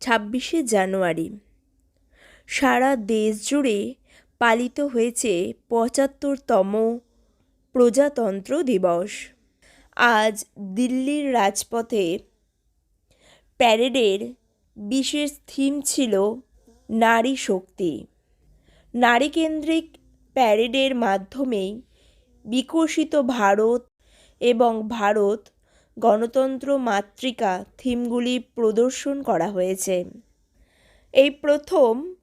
ছাব্বিশে জানুয়ারি। সারা দেশ জুড়ে পালিত হয়েছে পঁচাত্তরতম প্রজাতন্ত্র দিবস। আজ দিল্লির রাজপথে প্যারেডের বিশেষ থিম ছিল নারী শক্তি। নারীকেন্দ্রিক প্যারেডের মাধ্যমেই বিকশিত ভারত এবং ভারত গণতন্ত্র মাতৃকা থিমগুলি প্রদর্শন করা হয়েছে। এই প্রথম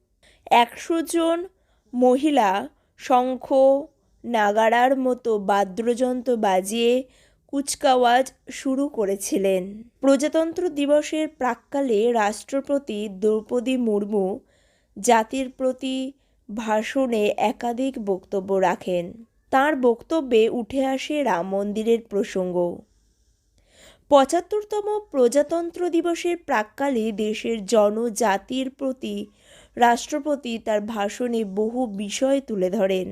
একশো জন মহিলা শঙ্খ নাগারার মতো বাদ্যযন্ত্র বাজিয়ে কুচকাওয়াজ শুরু করেছিলেন। প্রজাতন্ত্র দিবসের প্রাক্কালে রাষ্ট্রপতি দ্রৌপদী মুর্মু জাতির প্রতি ভাষণে একাধিক বক্তব্য রাখেন। তার বক্তব্যে উঠে আসে রাম মন্দিরের প্রসঙ্গ। পঁচাত্তরতম প্রজাতন্ত্র দিবসের প্রাক্কালে দেশের জনজাতির প্রতি রাষ্ট্রপতি তার ভাষণে বহু বিষয় তুলে ধরেন।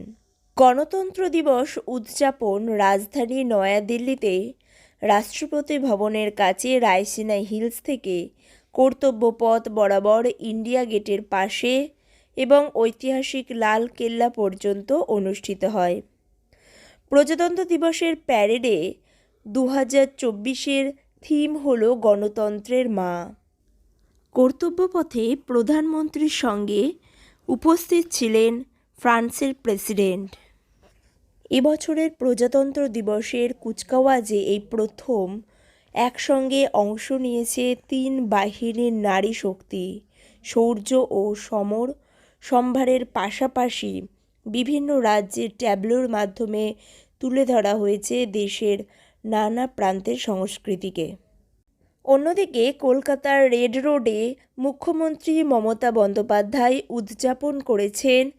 গণতন্ত্র দিবস উদযাপন রাজধানী নয়াদিল্লিতে রাষ্ট্রপতি ভবনের কাছে রায়সিনা হিলস থেকে কর্তব্য পথ বরাবর ইন্ডিয়া গেটের পাশে এবং ঐতিহাসিক লাল কেল্লা পর্যন্ত অনুষ্ঠিত হয়। প্রজাতন্ত্র দিবসের প্যারেডে দু হাজার চব্বিশের থিম হল গণতন্ত্রের মা। কর্তব্যপথে প্রধানমন্ত্রীর সঙ্গে উপস্থিত ছিলেন ফ্রান্সের প্রেসিডেন্ট। এবছরের প্রজাতন্ত্র দিবসের কুচকাওয়াজে এই প্রথম একসঙ্গে অংশ নিয়েছে তিন বাহিনীর নারী শক্তি, শৌর্য ও সমর সম্ভারের পাশাপাশি বিভিন্ন রাজ্যের ট্যাবলোর মাধ্যমে তুলে ধরা হয়েছে দেশের নানা প্রান্তের সংস্কৃতিকে। অন্যদিকে কলকাতার রেড রোডে মুখ্যমন্ত্রী মমতা বন্দ্যোপাধ্যায় উদযাপন করেছেন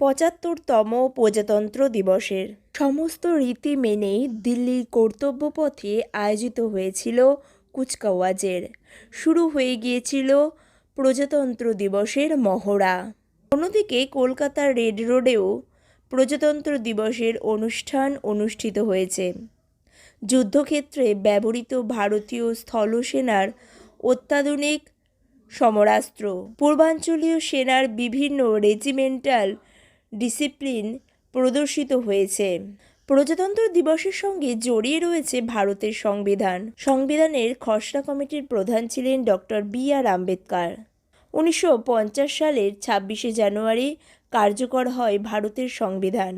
পঁচাত্তরতম প্রজাতন্ত্র দিবসের। সমস্ত রীতি মেনে দিল্লির কর্তব্যপথে আয়োজিত হয়েছিল কুচকাওয়াজের। শুরু হয়ে গিয়েছিল প্রজাতন্ত্র দিবসের মহড়া। অন্যদিকে কলকাতার রেড রোডেও প্রজাতন্ত্র দিবসের অনুষ্ঠান অনুষ্ঠিত হয়েছে। যুদ্ধক্ষেত্রে ব্যবহৃত ভারতীয় স্থলসেনার অত্যাধুনিক সমরাস্ত্র। পূর্বাঞ্চলীয় সেনার বিভিন্ন রেজিমেন্টাল ডিসিপ্লিন প্রদর্শিত হয়েছে। প্রজাতন্ত্র দিবসের সঙ্গে জড়িয়ে রয়েছে ভারতের সংবিধান। সংবিধানের খসড়া কমিটির প্রধান ছিলেন ডক্টর বি আর আম্বেদকর। উনিশশো সালের ছাব্বিশে জানুয়ারি কার্যকর হয় ভারতের সংবিধান।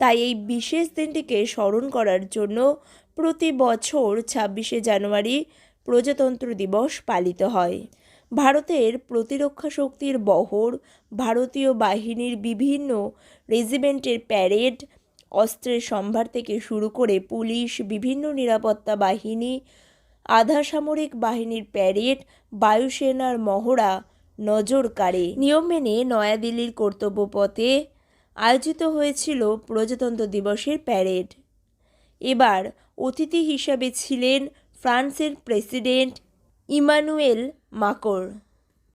তাই এই বিশেষ দিনটিকে স্মরণ করার জন্য প্রতি বছর ছাব্বিশে জানুয়ারি প্রজাতন্ত্র দিবস পালিত হয়। ভারতের প্রতিরক্ষা শক্তির বহর, ভারতীয় বাহিনীর বিভিন্ন রেজিমেন্টের প্যারেড, অস্ত্রের সম্ভার থেকে শুরু করে পুলিশ, বিভিন্ন নিরাপত্তা বাহিনী আধা সামরিক বাহিনীর প্যারেড, বায়ুসেনার মহড়া নজর কাড়ে। নিয়ম মেনে নয়াদিল্লির কর্তব্যপথে আয়োজিত হয়েছিল প্রজাতন্ত্র দিবসের প্যারেড। এবার অতিথি হিসাবে ছিলেন ফ্রান্সের প্রেসিডেন্ট ইমানুয়েল মাকর।